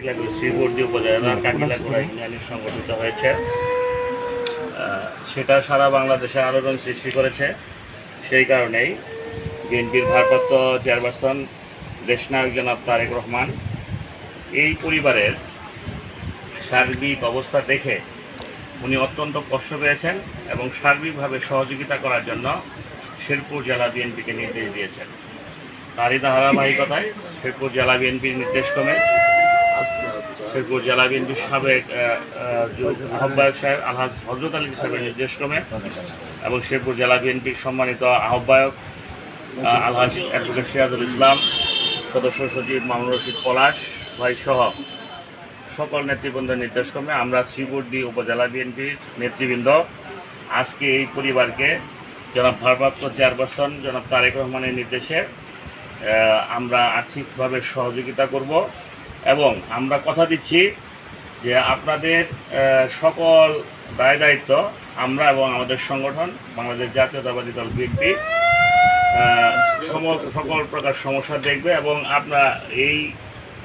শ্রীবর্দী উপজেলার কাকিলাগুড়া ইউনিয়নে সংগঠিত হয়েছে। সেটা সারা বাংলাদেশে আলোড়ন সৃষ্টি করেছে। সেই কারণেই বিএনপির ভারপ্রাপ্ত চেয়ারপারসন দেশনায়ক জনাব তারেক রহমান এই পরিবারের সার্বিক অবস্থা দেখে উনি অত্যন্ত কষ্ট পেয়েছেন এবং সার্বিকভাবে সহযোগিতা করার জন্য শেরপুর জেলা বিএনপিকে নির্দেশ দিয়েছেন। তারই ধারাবাহিকতায় শেরপুর জেলা বিএনপির নির্দেশক্রমে শেরপুর জেলা বিএনপির সাবেক আহ, আহ, আহ্বায়ক সাহেব আলহাজ হজরত আলী সাহেবের নির্দেশক্রমে এবং শেরপুর জেলা বিএনপির সম্মানিত আহ্বায়ক আহ, আলহাজ অ্যাডভোকেট সিরাজুল ইসলাম সদস্য সচিব মামুন রশিদ পলাশ ভাই সহ সকল নেতৃবৃন্দের নির্দেশক্রমে আমরা শ্রীবর্দী উপজেলা বিএনপির নেতৃবৃন্দ। আজকে এই পরিবারকে জনাব ভারপ্রাপ্ত চেয়ারপারসন জনাব তারেক রহমানের নির্দেশে আমরা আর্থিকভাবে সহযোগিতা করব। এবং আমরা কথা দিচ্ছি যে আপনাদের সকল দায় দায়িত্ব আমরা এবং আমাদের সংগঠন বাংলাদেশ জাতীয়তাবাদী দল বিএনপি সকল প্রকার সমস্যা দেখবে এবং আপনার এই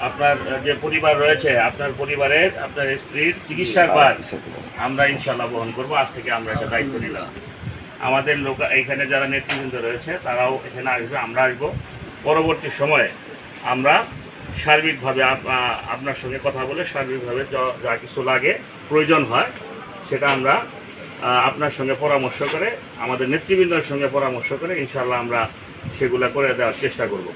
আপনার যে পরিবার রয়েছে আপনার পরিবারের আপনার স্ত্রীর চিকিৎসার কাজ আমরা ইনশাল্লাহ বহন করব। আজ থেকে আমরা একটা দায়িত্ব নিলাম। আমাদের লোক এখানে যারা নেতৃবৃন্দ রয়েছে তারাও এখানে আসবে আমরা আসব। পরবর্তী সময়ে আমরা সার্বিকভাবে আপনার সঙ্গে কথা বলে সার্বিকভাবে যা- কিছু লাগে প্রয়োজন হয় সেটা আমরা আপনার সঙ্গে পরামর্শ করে আমাদের নেতৃবৃন্দের সঙ্গে পরামর্শ করে ইনশাল্লাহ আমরা সেগুলা করে দেওয়ার চেষ্টা করব।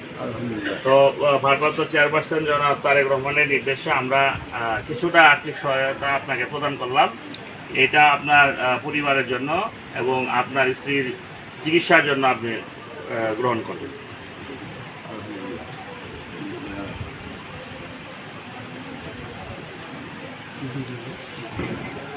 তো ভারপ্রাপ্ত চেয়ারপারসন জনাব তারেক রহমানের নির্দেশে আমরা কিছুটা আর্থিক সহায়তা আপনাকে প্রদান করলাম। এটা আপনার পরিবারের জন্য এবং আপনার স্ত্রীর চিকিৎসার জন্য আপনি গ্রহণ করবেন। というふう。